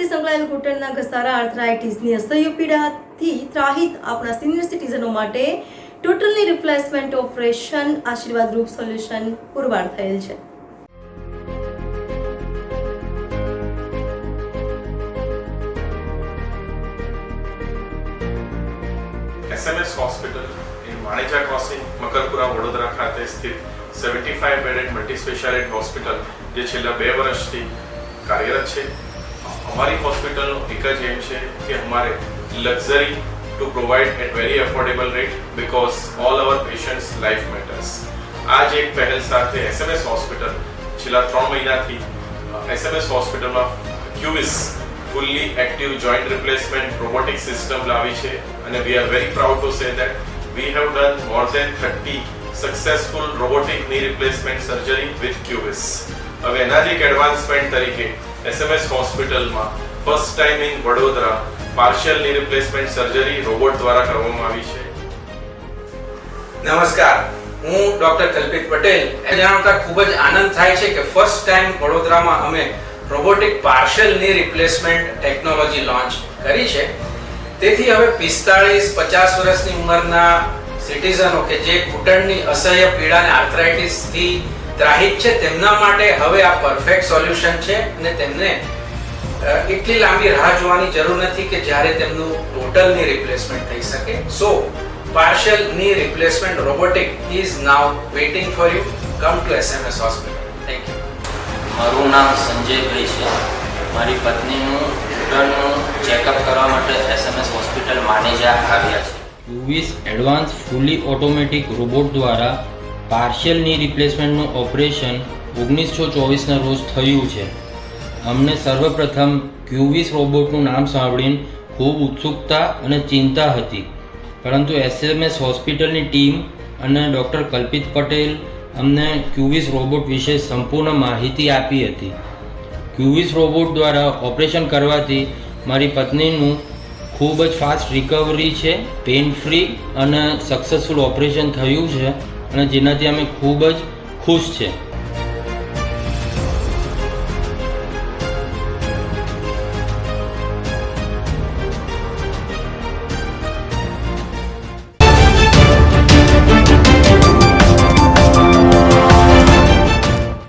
ઘસારા આર્થરાઇટિસની અસહ્ય પીડાથી ત્રાહિત આપણા સિનિયર સિટીઝનો માટે total knee replacement operation Ashirwad group solution પુરવાર થયેલ છે. એસએમએસ હોસ્પિટલ ઇન વાણિજા ક્રોસિંગ મકરપુરા વડોદરા ખાતે સ્થિત seventy five bedded multi speciality hospital જે છેલ્લા બે વર્ષથી કાર્યરત છે. અમારી હોસ્પિટલનો એક જ એમ છે કે અમારે luxury to provide at very affordable rate because all our patients life matters. આ જ એક પહેલ સાથે એસએમએસ હોસ્પિટલ છેલ્લા ત્રણ મહિનાથી એસએમએસ હોસ્પિટલમાં Cuvis fully active joint replacement robotic system લાવી છે અને we are very proud to say that we have done more than thirty successful robotic knee replacement surgery with Cuvis. હવે એના જ એક એડવાન્સમેન્ટ તરીકે એસએમએસ હોસ્પિટલમાં first time in Vadodara partial knee replacement surgery robot દ્વારા કરવામાં આવી છે. નમસ્કાર, હું ડોક્ટર કલ્પિત પટેલ. એ જણાવતા ખૂબ જ આનંદ થાય છે કે ફર્સ્ટ ટાઈમ વડોદરામાં અમે robotic partial knee replacement technology launch કરી છે. તેથી હવે પિસ્તાળીસ, પચાસ વર્ષની ઉંમરના સિટીઝનો કે જે ઘૂંટણની અસહ્ય પીડા અને આર્થરાઇટિસથી ત્રાહિત છે તેમના માટે હવે આ પરફેક્ટ સોલ્યુશન છે અને તેમને એટલી લાંબી રાહ જોવાની જરૂર નથી કે જ્યારે તેમનું ટોટલની રિપ્લેસમેન્ટ થઈ શકે. So partial knee replacement robotic is now waiting for you come to SMS hospital thank you મારું નામ સંજયભાઈ છે. મારી પત્નીનું ઘૂંટણનું ચેકઅપ કરવા માટે એસએમએસ હોસ્પિટલ માનેજા આવ્યા છે. Cuvis advance fully automatic robot દ્વારા પાર્શિયલની રિપ્લેસમેન્ટનું ઓપરેશન ઓગણીસો ચોવીસના રોજ થયું છે. અમને સર્વપ્રથમ ક્યુવીસ રોબોટનું નામ સાંભળીને ખૂબ ઉત્સુકતા અને ચિંતા હતી. પરંતુ એસએમએસ હોસ્પિટલની ટીમ અને ડૉક્ટર કલ્પિત પટેલ અમને ક્યુવીસ રોબોટ વિશે સંપૂર્ણ માહિતી આપી હતી. ક્યુવીસ રોબોટ દ્વારા ઓપરેશન કરવાથી મારી પત્નીનું ખૂબ જ ફાસ્ટ રિકવરી છે પેન ફ્રી અને સક્સેસફુલ ઓપરેશન થયું છે. અને જેનાથી અમે ખૂબ જ ખુશ છે.